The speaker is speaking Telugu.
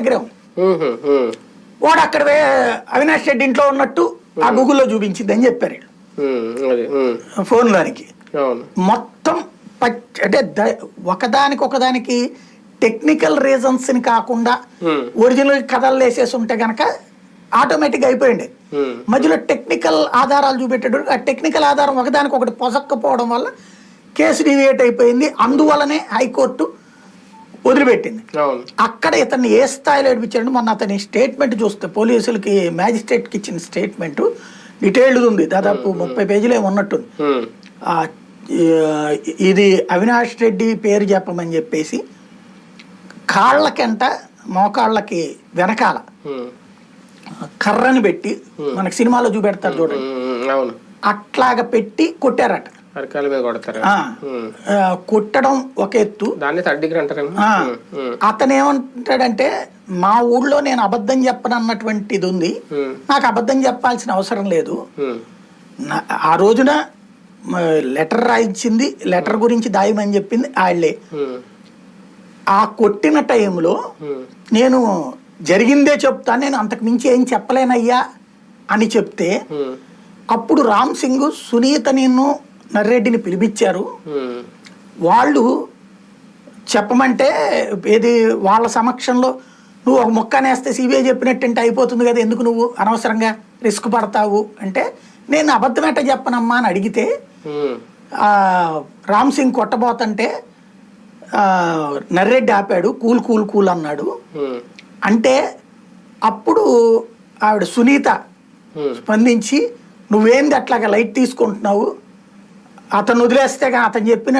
దగ్గరే ఉంది ఉహు, ఉహు, వాడు అక్కడ అవినాష్ రెడ్డి ఇంట్లో ఉన్నట్టు ఆ గూగుల్లో చూపించింది అని చెప్పారు ఫోన్లోనికి. అవును. మొత్తం అంటే ఒకదానికి ఒకదానికి టెక్నికల్ రీజన్స్ని కాకుండా ఉమ్, ఒరిజినల్ కథలు వేసేసి ఉంటే గనక ఆటోమేటిక్గా అయిపోయింది మధ్యలో టెక్నికల్ ఆధారాలు చూపెట్టేటప్పుడు ఆ టెక్నికల్ ఆధారం ఒకదానికి ఒకటి పొసక్కపోవడం వల్ల కేసు డివియేట్ అయిపోయింది. అందువల్లనే హైకోర్టు వదిలిపెట్టింది. అక్కడ ఇతన్ని ఏ స్థాయిలో ఏడిపించాడు మొన్న అతని స్టేట్మెంట్ చూస్తే పోలీసులకి మ్యాజిస్ట్రేట్కి ఇచ్చిన స్టేట్మెంట్ డీటెయిల్డ్ ఉంది దాదాపు ముప్పై పేజీలు ఉన్నట్టుంది. ఇది అవినాష్ రెడ్డి పేరు చెప్పమని చెప్పేసి కాళ్ళకంట మోకాళ్ళకి వెనకాల కర్రని పెట్టి మనకి సినిమాలో చూపెడతారు చూడండి. అట్లాగా పెట్టి కొట్టారట. అరకాల మీద కొడతారు కొట్టడం ఒక ఎత్తు. దాన్ని ఉమ్, అతను ఏమంటాడంటే మా ఊళ్ళో నేను అబద్ధం చెప్పనన్నటువంటిది ఉంది ఉమ్, నాకు అబద్ధం చెప్పాల్సిన అవసరం లేదు. ఆ రోజున లెటర్ రాయించింది లెటర్ గురించి దాయమని చెప్పింది వాళ్ళే ఆ కొట్టిన టైంలో నేను జరిగిందే చెప్తా నేను అంతకు మించి ఏం చెప్పలేనయ్యా అని చెప్తే అప్పుడు రామ్ సింగ్ సునీత నిన్ను నర్రెడ్డిని పిలిపించారు. వాళ్ళు చెప్పమంటే ఏది వాళ్ళ సమక్షంలో నువ్వు ఒక ముక్క నేస్తే సిబిఐ చెప్పినట్టుంటే అయిపోతుంది కదా ఎందుకు నువ్వు అనవసరంగా రిస్క్ పడతావు అంటే నేను అబద్ధమేట చెప్పనమ్మా అని అడిగితే రామ్ సింగ్ కొట్టబోతంటే నర్రెడ్డి ఆపాడు కూల్ కూల్ కూల్ అన్నాడు. అంటే అప్పుడు ఆవిడ సునీత స్పందించి నువ్వేంది అట్లాగా లైట్ తీసుకుంటున్నావు? అతను వదిలేస్తే కానీ అతను చెప్పిన